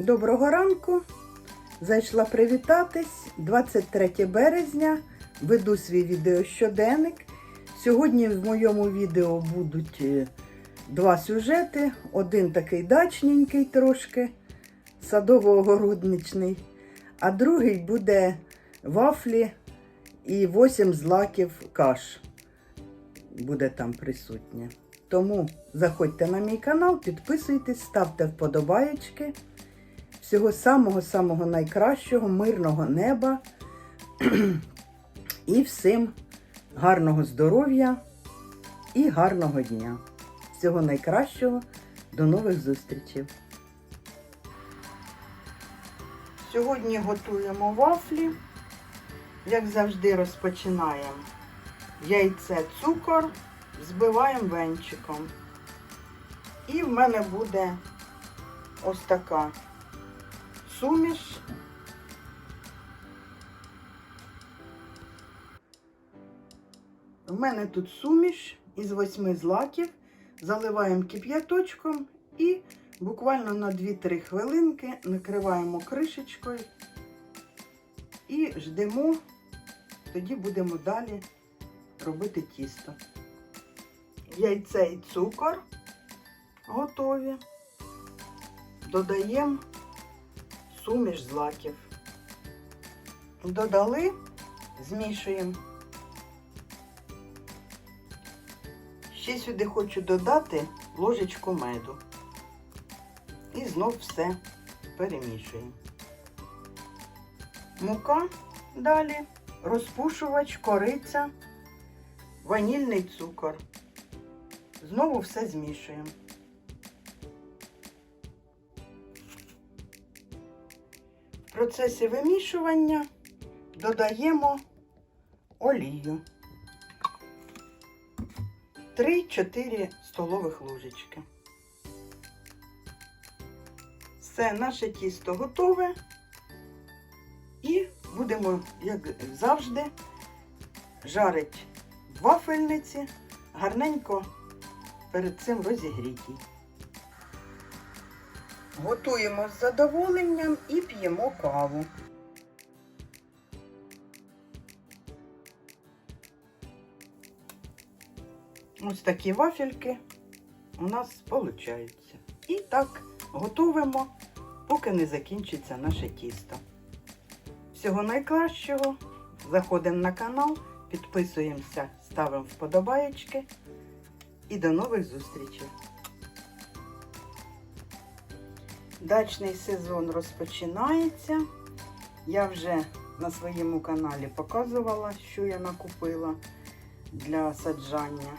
Доброго ранку. Зайшла привітатись. 23 березня. Веду свій відеощоденник. Сьогодні в моєму відео будуть е, два сюжети. Один такий дачненький трошки, садово-огородничний, а другий буде вафлі і 8 злаків каш. Буде там присутнє. Тому заходьте на мій канал, підписуйтесь, ставте вподобаєчки. Всього самого-самого найкращого, мирного неба і всім гарного здоров'я і гарного дня. Всього найкращого. До нових зустрічей. Сьогодні готуємо вафлі. Як завжди, розпочинаємо яйце, цукор, збиваємо венчиком. І в мене буде ось така суміш. У мене тут суміш із восьми злаків. Заливаємо кип'яточком і буквально на 2-3 хвилинки накриваємо кришечкою і ждемо, тоді будемо далі робити тісто. Яйце і цукор готові. Додаємо суміш злаків. Додали, змішуємо. Ще сюди хочу додати ложечку меду. І знов все перемішуємо. Мука далі, розпушувач, кориця, ванільний цукор. Знову все змішуємо. Процесі вимішування додаємо олію. 3-4 столових ложечки. Все, наше тісто готове. І будемо, як завжди, жарити в вафельниці, гарненько перед цим розігрітій. Готуємо з задоволенням і п'ємо каву. Ось такі вафельки у нас виходять. І так готуємо, поки не закінчиться наше тісто. Всього найкращого. Заходимо на канал, підписуємося, ставимо вподобаєчки. І до нових зустрічей. Дачний сезон розпочинається. Я вже на своєму каналі показувала, що я накупила для саджання.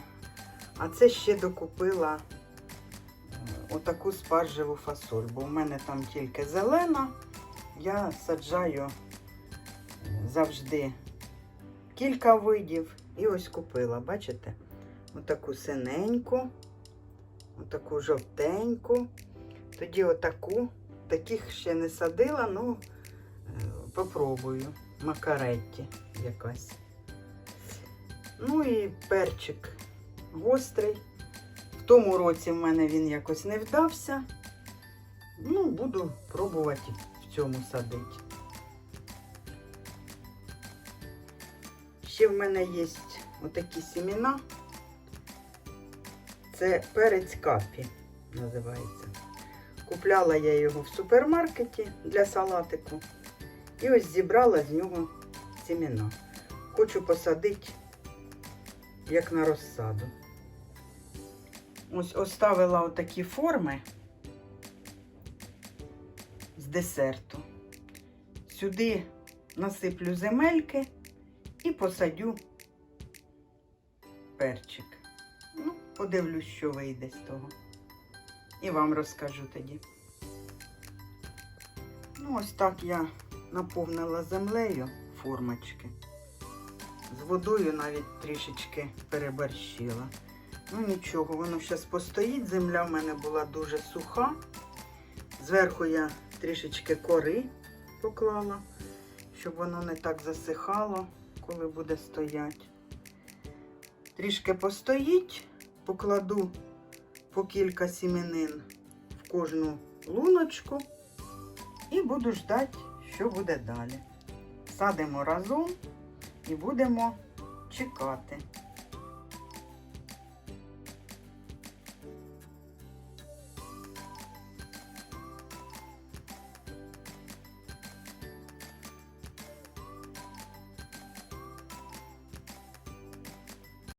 А це ще докупила е, отаку спаржеву фасоль, бо в мене там тільки зелена. Я саджаю завжди кілька видів. І ось купила, бачите? Отаку синеньку, отаку жовтеньку, тоді отаку. Таких ще не садила, ну е, попробую. Макаретті якась. Ну і перчик гострий. В тому році в мене він якось не вдався. Ну, буду пробувати в цьому садити. Ще в мене є отакі сімена. Це перець капі називається. Купляла я його в супермаркеті для салатику. І ось зібрала з нього сімена. Хочу посадити як на розсаду. Ось оставила отакі форми з десерту. Сюди насиплю земельки і посадю перчик. Ну, подивлюсь, що вийде з того. І вам розкажу тоді. Ну, ось так я наповнила землею формочки. З водою навіть трішечки переборщила. Ну нічого, воно зараз постоїть. Земля в мене була дуже суха. Зверху я трішечки кори поклала, щоб воно не так засихало, коли буде стояти. Трішки постоїть, покладу по кілька сіменин в кожну луночку І буду ждати, що буде далі. Садимо разом і будемо чекати.